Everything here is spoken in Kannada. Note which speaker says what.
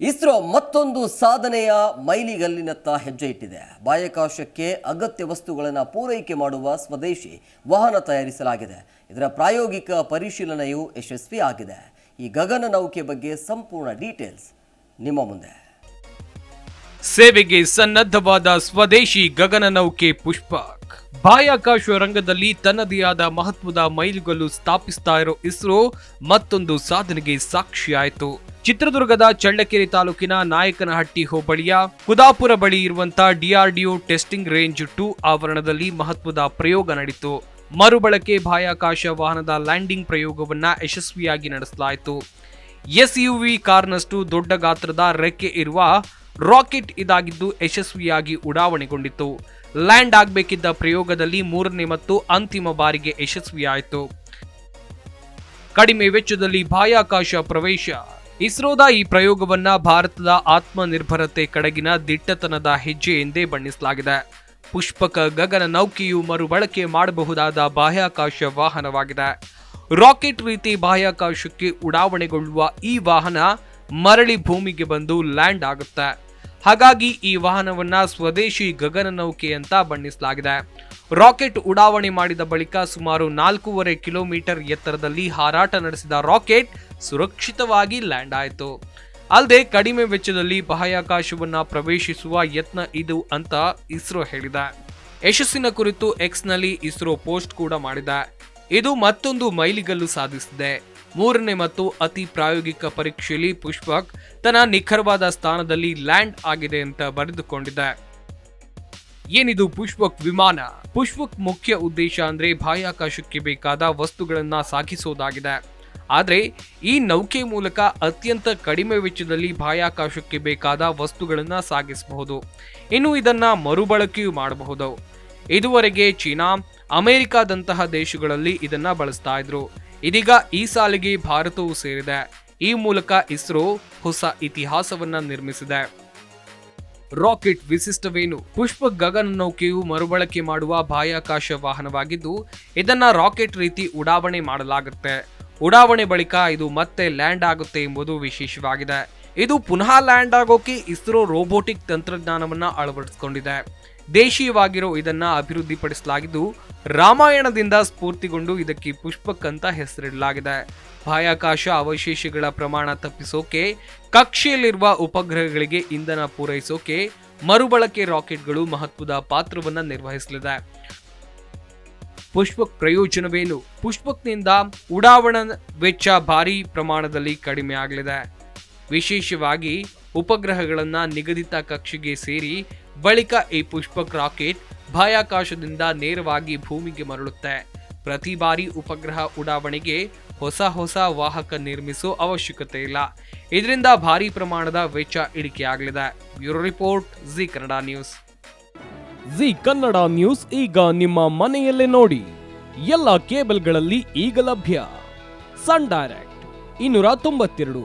Speaker 1: ಇಸ್ರೋ ಮತ್ತೊಂದು ಸಾಧನೆಯ ಮೈಲಿಗಲ್ಲಿನತ್ತ ಹೆಜ್ಜೆ ಇಟ್ಟಿದೆ. ಬಾಹ್ಯಾಕಾಶಕ್ಕೆ ಅಗತ್ಯ ವಸ್ತುಗಳನ್ನು ಪೂರೈಕೆ ಮಾಡುವ ಸ್ವದೇಶಿ ವಾಹನ ತಯಾರಿಸಲಾಗಿದೆ. ಇದರ ಪ್ರಾಯೋಗಿಕ ಪರಿಶೀಲನೆಯು ಯಶಸ್ವಿ ಆಗಿದೆ. ಈ ಗಗನ ನೌಕೆ ಬಗ್ಗೆ ಸಂಪೂರ್ಣ ಡೀಟೇಲ್ಸ್ ನಿಮ್ಮ ಮುಂದೆ.
Speaker 2: ಸೇವೆಗೆ ಸನ್ನದ್ಧವಾದ ಸ್ವದೇಶಿ ಗಗನನೌಕೆ ಪುಷ್ಪಕ್. ಬಾಹ್ಯಾಕಾಶ ರಂಗದಲ್ಲಿ ತನ್ನದೇ ಆದ ಮಹತ್ವದ ಮೈಲುಗಲ್ಲು ಸ್ಥಾಪಿಸ್ತಾ ಇರೋ ಇಸ್ರೋ ಮತ್ತೊಂದು ಸಾಧನೆಗೆ ಸಾಕ್ಷಿಯಾಯಿತು. ಚಿತ್ರದುರ್ಗದ ಚಳ್ಳಕೆರೆ ತಾಲೂಕಿನ ನಾಯಕನಹಟ್ಟಿ ಹೋಬಳಿಯ ಕುದಾಪುರ ಬಳಿ ಇರುವಂತಹ ಡಿಆರ್ಡಿಒ ಟೆಸ್ಟಿಂಗ್ ರೇಂಜ್ ಟೂ ಆವರಣದಲ್ಲಿ ಮಹತ್ವದ ಪ್ರಯೋಗ ನಡೆಯಿತು ಮರುಬಳಕೆ ಬಾಹ್ಯಾಕಾಶ ವಾಹನದ ಲ್ಯಾಂಡಿಂಗ್ ಪ್ರಯೋಗವನ್ನ ಯಶಸ್ವಿಯಾಗಿ ನಡೆಸಲಾಯಿತು. ಎಸ್ಯುವಿ ಕಾರ್ನಷ್ಟು ದೊಡ್ಡ ಗಾತ್ರದ ರೆಕ್ಕೆ ಇರುವ ರಾಕೆಟ್ ಇದಾಗಿದ್ದು ಯಶಸ್ವಿಯಾಗಿ ಉಡಾವಣೆಗೊಂಡಿತ್ತು. ಲ್ಯಾಂಡ್ ಆಗಬೇಕಿದ್ದ ಪ್ರಯೋಗದಲ್ಲಿ ಮೂರನೇ ಮತ್ತು ಅಂತಿಮ ಬಾರಿಗೆ ಯಶಸ್ವಿಯಾಯಿತು. ಕಡಿಮೆ ವೆಚ್ಚದಲ್ಲಿ ಬಾಹ್ಯಾಕಾಶ ಪ್ರವೇಶ. ಇಸ್ರೋದ ಈ ಪ್ರಯೋಗವನ್ನ ಭಾರತದ ಆತ್ಮನಿರ್ಭರತೆ ಕಡೆಗಿನ ದಿಟ್ಟತನದ ಹೆಜ್ಜೆ ಎಂದೇ ಬಣ್ಣಿಸಲಾಗಿದೆ. ಪುಷ್ಪಕ ಗಗನ ನೌಕೆಯು ಮರುಬಳಕೆ ಮಾಡಬಹುದಾದ ಬಾಹ್ಯಾಕಾಶ ವಾಹನವಾಗಿದೆ. ರಾಕೆಟ್ ರೀತಿ ಬಾಹ್ಯಾಕಾಶಕ್ಕೆ ಉಡಾವಣೆಗೊಳ್ಳುವ ಈ ವಾಹನ ಮರಳಿ ಭೂಮಿಗೆ ಬಂದು ಲ್ಯಾಂಡ್ ಆಗುತ್ತೆ. ಹಾಗಾಗಿ ಈ ವಾಹನವನ್ನ ಸ್ವದೇಶಿ ಗಗನ ನೌಕೆ ಅಂತ ಬಣ್ಣಿಸಲಾಗಿದೆ. ರಾಕೆಟ್ ಉಡಾವಣೆ ಮಾಡಿದ ಬಳಿಕ ಸುಮಾರು ನಾಲ್ಕೂವರೆ ಕಿಲೋಮೀಟರ್ ಎತ್ತರದಲ್ಲಿ ಹಾರಾಟ ನಡೆಸಿದ ರಾಕೆಟ್ ಸುರಕ್ಷಿತವಾಗಿ ಲ್ಯಾಂಡ್ ಆಯಿತು. ಅಲ್ಲದೆ ಕಡಿಮೆ ವೆಚ್ಚದಲ್ಲಿ ಬಾಹ್ಯಾಕಾಶವನ್ನ ಪ್ರವೇಶಿಸುವ ಯತ್ನ ಇದು ಅಂತ ಇಸ್ರೋ ಹೇಳಿದೆ. ಯಶಸ್ಸಿನ ಕುರಿತು ಎಕ್ಸ್ನಲ್ಲಿ ಇಸ್ರೋ ಪೋಸ್ಟ್ ಕೂಡ ಮಾಡಿದೆ. ಇದು ಮತ್ತೊಂದು ಮೈಲಿಗಲ್ಲು ಸಾಧಿಸಿದೆ. ಮೂರನೇ ಮತ್ತು ಅತಿ ಪ್ರಾಯೋಗಿಕ ಪರೀಕ್ಷೆಯಲ್ಲಿ ಪುಷ್ಪಕ್ ತನ್ನ ನಿಖರವಾದ ಸ್ಥಾನದಲ್ಲಿ ಲ್ಯಾಂಡ್ ಆಗಿದೆ ಅಂತ ಬರೆದುಕೊಂಡಿದೆ ಏನಿದು ಪುಷ್ಪಕ್ ವಿಮಾನ? ಪುಷ್ಪಕ್ ಮುಖ್ಯ ಉದ್ದೇಶ ಅಂದ್ರೆ ಬಾಹ್ಯಾಕಾಶಕ್ಕೆ ಬೇಕಾದ ವಸ್ತುಗಳನ್ನ ಸಾಗಿಸೋದಾಗಿದೆ. ಆದರೆ ಈ ನೌಕೆ ಮೂಲಕ ಅತ್ಯಂತ ಕಡಿಮೆ ವೆಚ್ಚದಲ್ಲಿ ಬಾಹ್ಯಾಕಾಶಕ್ಕೆ ಬೇಕಾದ ವಸ್ತುಗಳನ್ನ ಸಾಗಿಸಬಹುದು. ಇನ್ನು ಇದನ್ನ ಮರುಬಳಕೆಯೂ ಮಾಡಬಹುದು. ಇದುವರೆಗೆ ಚೀನಾ, ಅಮೆರಿಕಾದಂತಹ ದೇಶಗಳಲ್ಲಿ ಇದನ್ನ ಬಳಸ್ತಾ ಇದ್ರು. ಇದೀಗ ಈ ಸಾಲಿಗೆ ಭಾರತವೂ ಸೇರಿದೆ. ಈ ಮೂಲಕ ಇಸ್ರೋ ಹೊಸ ಇತಿಹಾಸವನ್ನ ನಿರ್ಮಿಸಿದೆ. ರಾಕೆಟ್ ವಿಶಿಷ್ಟವೇನು? ಪುಷ್ಪ ಗಗನ ನೌಕೆಯು ಮರುಬಳಕೆ ಮಾಡುವ ಬಾಹ್ಯಾಕಾಶ ವಾಹನವಾಗಿದ್ದು, ಇದನ್ನ ರಾಕೆಟ್ ರೀತಿ ಉಡಾವಣೆ ಮಾಡಲಾಗುತ್ತೆ. ಉಡಾವಣೆ ಬಳಿಕ ಇದು ಮತ್ತೆ ಲ್ಯಾಂಡ್ ಆಗುತ್ತೆ ಎಂಬುದು ವಿಶೇಷವಾಗಿದೆ. ಇದು ಪುನಃ ಲ್ಯಾಂಡ್ ಆಗೋಕೆ ಇಸ್ರೋ ರೋಬೋಟಿಕ್ ತಂತ್ರಜ್ಞಾನವನ್ನ ಅಳವಡಿಸಿಕೊಂಡಿದೆ. ದೇಶೀಯವಾಗಿರೋ ಇದನ್ನ ಅಭಿವೃದ್ಧಿಪಡಿಸಲಾಗಿದ್ದು, ರಾಮಾಯಣದಿಂದ ಸ್ಫೂರ್ತಿಗೊಂಡು ಇದಕ್ಕೆ ಪುಷ್ಪಕ್ ಅಂತ ಹೆಸರಿಡಲಾಗಿದೆ. ಬಾಹ್ಯಾಕಾಶ ಅವಶೇಷಗಳ ಪ್ರಮಾಣ ತಪ್ಪಿಸೋಕೆ, ಕಕ್ಷೆಯಲ್ಲಿರುವ ಉಪಗ್ರಹಗಳಿಗೆ ಇಂಧನ ಪೂರೈಸೋಕೆ ಮರುಬಳಕೆ ರಾಕೆಟ್ಗಳು ಮಹತ್ವದ ಪಾತ್ರವನ್ನ ನಿರ್ವಹಿಸಲಿದೆ. ಪುಷ್ಪಕ್ ಪ್ರಯೋಜನವೇನು? ಪುಷ್ಪಕ್ನಿಂದ ಉಡಾವಣಾ ವೆಚ್ಚ ಭಾರಿ ಪ್ರಮಾಣದಲ್ಲಿ ಕಡಿಮೆ ಆಗಲಿದೆ ವಿಶೇಷವಾಗಿ ಉಪಗ್ರಹಗಳನ್ನು ನಿಗದಿತ ಕಕ್ಷೆಗೆ ಸೇರಿ ಬಳಿಕ ಈ ಪುಷ್ಪಕ್ ರಾಕೆಟ್ ಬಾಹ್ಯಾಕಾಶದಿಂದ ನೇರವಾಗಿ ಭೂಮಿಗೆ ಮರಳುತ್ತೆ. ಪ್ರತಿ ಬಾರಿ ಉಪಗ್ರಹ ಉಡಾವಣೆಗೆ ಹೊಸ ಹೊಸ ವಾಹಕ ನಿರ್ಮಿಸೋ ಅವಶ್ಯಕತೆ ಇಲ್ಲ. ಇದರಿಂದ ಭಾರಿ ಪ್ರಮಾಣದ ವೆಚ್ಚ ಇಳಿಕೆಯಾಗಲಿದೆ. Bureau report, Zee Kannada news.
Speaker 3: Zee Kannada news ಈಗ ನಿಮ್ಮ ಮನೆಯಲ್ಲೇ ನೋಡಿ. ಎಲ್ಲ ಕೇಬಲ್ಗಳಲ್ಲಿ ಈಗ ಲಭ್ಯ. ಸನ್ ಡೈರೆಕ್ಟ್, ಇನ್ನೂರ ತೊಂಬತ್ತೆರಡು.